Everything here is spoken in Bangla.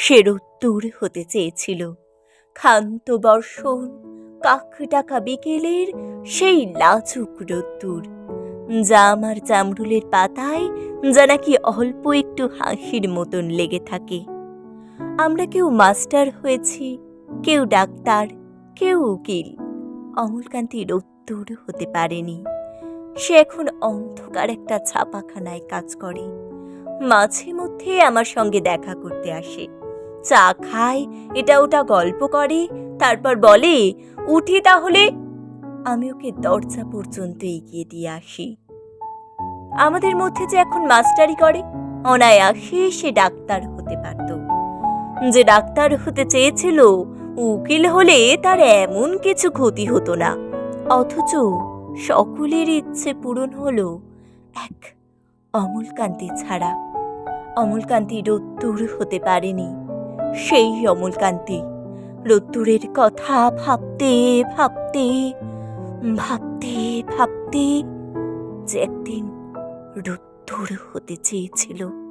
সে রোদ্দুর হতে চেয়েছিল। ক্ষান্ত বর্ষণ, কাক ডাকা বিকেলের সেই লাজুক রোদ্দুর। যা আমার জামরুলের পাতায় যা নাকি অল্প একটু হাসির মতন লেগে থাকে। আমরা কেউ মাস্টার হয়েছি, কেউ ডাক্তার, কেউ উকিল। অমলকান্তি রোদ্দুর হতে পারেনি। সে এখন অন্ধকার একটা ছাপাখানায় কাজ করে। মাঝে মধ্যে আমার সঙ্গে দেখা করতে আসে। চা খায়, এটা ওটা গল্প করে, তারপর বলে, উঠি তাহলে। আমি ওকে দরজা পর্যন্ত এগিয়ে দিয়ে আসি। আমাদের মধ্যে যে এখন মাস্টারি করে, অনায়াসে সে ডাক্তার হতে পারত। যে ডাক্তার হতে চেয়েছিল, উকিল হলে তার এমন কিছু ক্ষতি হতো না। অথচ সকলের ইচ্ছে পূরণ হলো এক অমলকান্তি ছাড়া। অমলকান্তি রোদ্দুর হতে পারেনি। সেই অমলকান্তি রোদ্দুরের কথা ভাবতে ভাবতে ভাবতে ভাবতে যে একদিন রোদ্দুর হতে চেয়েছিল।